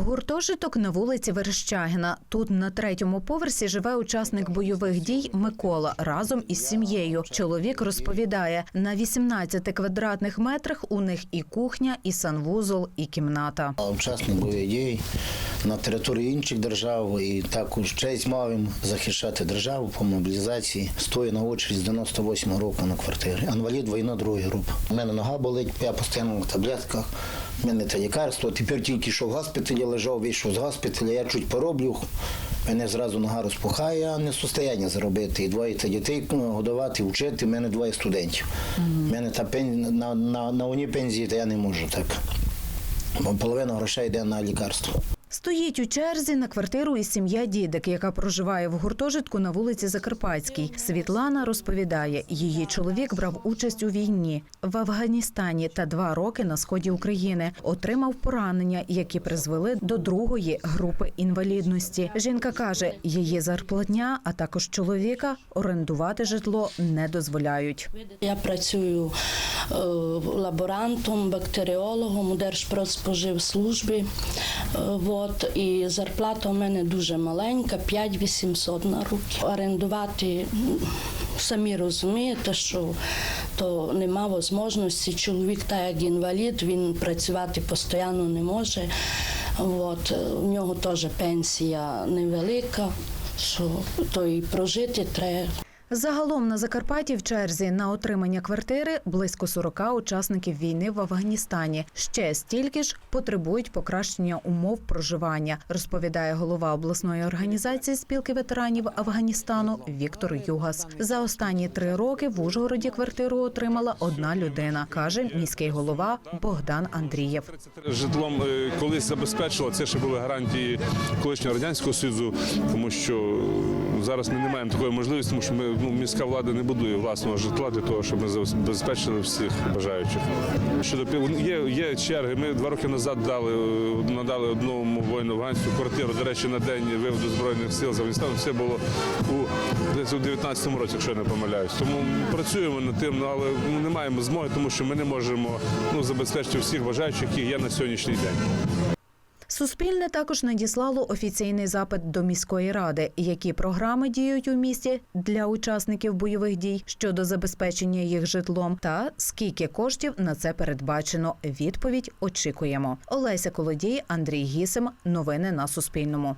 Гуртожиток на вулиці Верещагіна. Тут на третьому поверсі живе учасник бойових дій Микола разом із сім'єю. Чоловік розповідає, на 18 квадратних метрах у них і кухня, і санвузол, і кімната. Учасник бойових дій на території інших держав і також честь мав їм захищати державу по мобілізації. Стою на очередь з 98 року на квартирі. Інвалід війна другої групи. У мене нога болить, я постійно на таблетках. У мене це лікарство. Тепер тільки що в госпіталі лежав, вийшов з госпіталя, я чуть пороблю. Мене зразу нога розпухає, я не в состоянні заробити. І двоє це дітей ну, годувати, вчити. У мене двоє студентів. У мене та пен... на, на, на одній пенсії, то я не можу так. Бо половина грошей йде на лікарство. Стоїть у черзі на квартиру і сім'я дідик, яка проживає в гуртожитку на вулиці Закарпатській. Світлана розповідає, її чоловік брав участь у війні в Афганістані та два роки на сході України. Отримав поранення, які призвели до другої групи інвалідності. Жінка каже, її зарплатня, а також чоловіка орендувати житло не дозволяють. Я працюю е, лаборантом, бактеріологом у Держпродспоживслужбі. Е, 500 і зарплата у мене дуже маленька, 5800 на руки. Орендувати ну, самі розумієте, що то нема можливості. Чоловік та як інвалід, він працювати постійно не може. От, У нього теж пенсія невелика, що то і прожити треба. Загалом на Закарпатті в черзі на отримання квартири близько 40 учасників війни в Афганістані. Ще стільки ж потребують покращення умов проживання, розповідає голова обласної організації спілки ветеранів Афганістану Віктор Югас. За останні три роки в Ужгороді квартиру отримала одна людина, каже міський голова Богдан Андрієв. Житлом е, колись забезпечило, це ще були гарантії колишнього радянського союзу, тому що зараз ми не маємо такої можливості, тому що ми ну, міська влада не будує власного житла для того, щоб ми забезпечили всіх бажаючих. Щодо є, є черги. Ми два роки назад дали надали одному воїну афганцю квартиру. До речі, на день виводу збройних сил з Афганістану. Це було у десь у 19-му році, якщо я не помиляюсь. Тому працюємо над тим, ну, але ну, не маємо змоги, тому що ми не можемо ну, забезпечити всіх бажаючих, які є на сьогоднішній день. Суспільне також надіслало офіційний запит до міської ради, які програми діють у місті для учасників бойових дій щодо забезпечення їх житлом, та скільки коштів на це передбачено. Відповідь очікуємо. Олеся Колодій, Андрій Гісем. Новини на Суспільному.